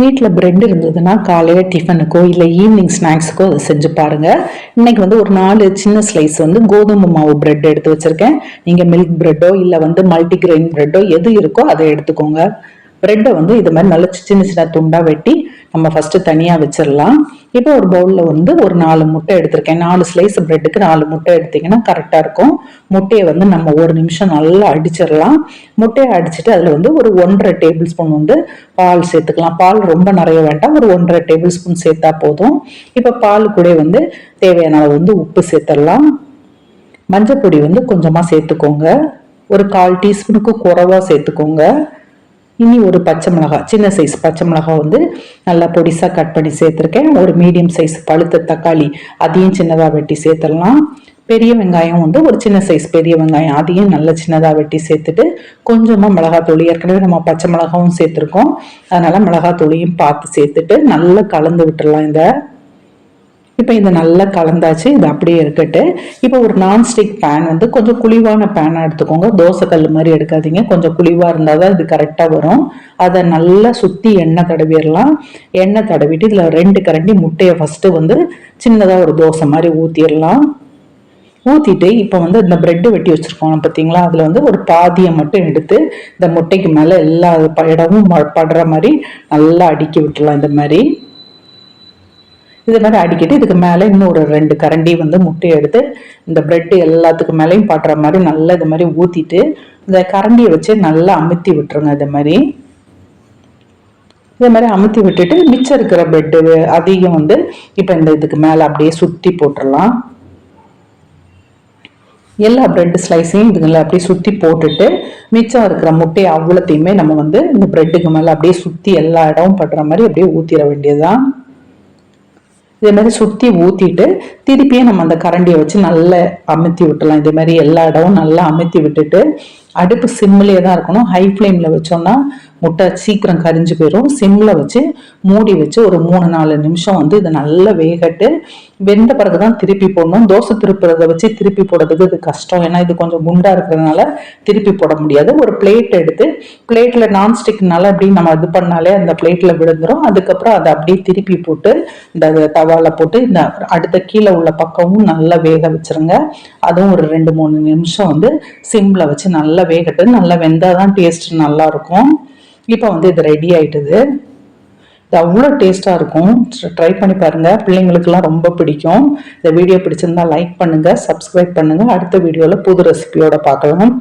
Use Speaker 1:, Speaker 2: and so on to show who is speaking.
Speaker 1: வீட்டில் பிரெட் இருந்ததுன்னா காலையில் டிஃபனுக்கோ இல்லை ஈவினிங் ஸ்நாக்ஸுக்கோ அதை செஞ்சு பாருங்கள் இன்றைக்கி வந்து ஒரு நாலு சின்ன ஸ்லைஸ் வந்து கோதுமை மாவு பிரெட் எடுத்து வச்சுருக்கேன். நீங்கள் மில்க் பிரெட்டோ இல்லை வந்து மல்டிகிரெயின் பிரெட்டோ எது இருக்கோ அதை எடுத்துக்கோங்க. பிரெட்டை வந்து இது மாதிரி நல்ல சின்ன சின்ன துண்டாக வெட்டி நம்ம ஃபஸ்ட்டு தனியாக வச்சிடலாம். இப்போ ஒரு பவுலில் வந்து ஒரு நாலு முட்டை எடுத்திருக்கேன். நாலு ஸ்லைஸ் ப்ரெட்டுக்கு நாலு முட்டை எடுத்தீங்கன்னா கரெக்டாக இருக்கும். முட்டையை வந்து நம்ம ஒரு நிமிஷம் நல்லா அடிச்சிடலாம். முட்டையை அடிச்சுட்டு அதில் வந்து ஒரு ஒன்றரை டேபிள் ஸ்பூன் வந்து பால் சேர்த்துக்கலாம். பால் ரொம்ப நிறைய வேண்டாம். ஒரு ஒன்றரை டேபிள் ஸ்பூன் சேர்த்தா போதும். இப்போ பால் கூட வந்து தேவையான அளவு வந்து உப்பு சேர்த்துடலாம். மஞ்சள் பொடி வந்து கொஞ்சமாக சேர்த்துக்கோங்க. ஒரு கால் டீஸ்பூனுக்கு குறைவாக சேர்த்துக்கோங்க. இனி ஒரு பச்சை மிளகாய் சின்ன சைஸ் பச்சை மிளகாய் வந்து நல்லா பொடிசாக கட் பண்ணி சேர்த்துருக்கேன். ஒரு மீடியம் சைஸ் பழுத்த தக்காளி அதையும் சின்னதாக வெட்டி சேர்த்துடலாம். பெரிய வெங்காயம் வந்து ஒரு சின்ன சைஸ் பெரிய வெங்காயம் அதையும் நல்ல சின்னதாக வெட்டி சேர்த்துட்டு கொஞ்சமாக மிளகாத்தூள் ஏற்கனவே நம்ம பச்சை மிளகாவும் சேர்த்துருக்கோம். அதனால் மிளகாத்தூளையும் பார்த்து சேர்த்துட்டு நல்லா கலந்து விட்டுடலாம் இந்த இப்போ இது நல்லா கலந்தாச்சு இது அப்படியே இருக்கட்டு. இப்போ ஒரு நான்ஸ்டிக் பேன் வந்து கொஞ்சம் குழிவான பேனாக எடுத்துக்கோங்க. தோசை கல் மாதிரி எடுக்காதீங்க. கொஞ்சம் குழிவாக இருந்தால் தான் இது கரெக்டாக வரும். அதை நல்லா சுற்றி எண்ணெய் தடவிடலாம். எண்ணெய் தடவிட்டு இதில் ரெண்டு கரண்டி முட்டையை ஃபஸ்ட்டு வந்து சின்னதாக ஒரு தோசை மாதிரி ஊற்றிடலாம் ஊற்றிட்டு இப்போ வந்து இந்த பிரெட்டு வெட்டி வச்சுருக்கோம் பார்த்தீங்களா அதில் வந்து ஒரு பாதியை மட்டும் எடுத்து இந்த முட்டைக்கு மேலே எல்லா இடமும் படுற மாதிரி நல்லா அடுக்கி விட்டுலாம் இந்த மாதிரி. இது மாதிரி அடிக்கிட்டு இதுக்கு மேலே இன்னும் ஒரு ரெண்டு கரண்டி வந்து முட்டையை எடுத்து இந்த பிரெட்டு எல்லாத்துக்கு மேலேயும் படுற மாதிரி நல்லா இது மாதிரி ஊற்றிட்டு இந்த கரண்டியை வச்சு நல்லா அமுத்தி விட்டுருங்க இது மாதிரி. இதே மாதிரி அமுத்தி விட்டுட்டு மிச்சம் இருக்கிற பெட்டு அதிகம் வந்து இப்போ இந்த இதுக்கு மேலே அப்படியே சுற்றி போட்டுடலாம். எல்லா பிரெட் ஸ்லைஸையும் இதுங்களை அப்படியே சுற்றி போட்டுட்டு மிச்சம் இருக்கிற முட்டையை அவ்வளோத்தையுமே நம்ம வந்து இந்த பிரெட்டுக்கு மேலே அப்படியே சுற்றி எல்லா இடமும் படுற மாதிரி அப்படியே ஊற்றிட வேண்டியதுதான். இதே மாதிரி சுற்றி ஊற்றிட்டு திருப்பியும் நம்ம அந்த கரண்டியை வச்சு நல்லா அமுத்தி விட்டுலாம். இதே மாதிரி எல்லா இடமும் நல்லா அமுத்தி விட்டுட்டு அடுப்பு சிம்மிலே தான் இருக்கணும். ஹை ஃப்ளேமில் வச்சோம்னா முட்டை சீக்கிரம் கரிஞ்சு போயிடும் சிம்மில் வச்சு மூடி வச்சு ஒரு மூணு நாலு நிமிஷம் வந்து இதை நல்லா வேகட்டு. வெந்த பிறகு தான் திருப்பி போடணும். தோசை திருப்புறதை வச்சு திருப்பி போடுறதுக்கு இது கஷ்டம். ஏன்னா இது கொஞ்சம் குண்டாக இருக்கிறதுனால திருப்பி போட முடியாது. ஒரு பிளேட் எடுத்து பிளேட்டில் நான்ஸ்டிக்னால அப்படி நம்ம இது பண்ணாலே அந்த பிளேட்டில் விழுந்துரும். அதுக்கப்புறம் அதை அப்படியே திருப்பி போட்டு இந்த தவாவில் போட்டு இந்த அடுத்த கீழே உள்ள பக்கமும் நல்லா வேக வச்சிருங்க. அதுவும் ஒரு ரெண்டு மூணு நிமிஷம் வந்து சிம்மில் வச்சு நல்லா வேகட்டு. நல்லா வெந்தாதான் டேஸ்ட் நல்லா இருக்கும். இப்போ வந்து இது ரெடி ஆயிட்டுது. இது அவ்வளோ டேஸ்ட்டாக இருக்கும். ட்ரை பண்ணி பாருங்கள் பிள்ளைங்களுக்கெல்லாம் ரொம்ப பிடிக்கும். இந்த வீடியோ பிடிச்சிருந்தா லைக் பண்ணுங்கள் சப்ஸ்கிரைப் பண்ணுங்கள் அடுத்த வீடியோவில் புது ரெசிபியோட பார்க்கலாம்.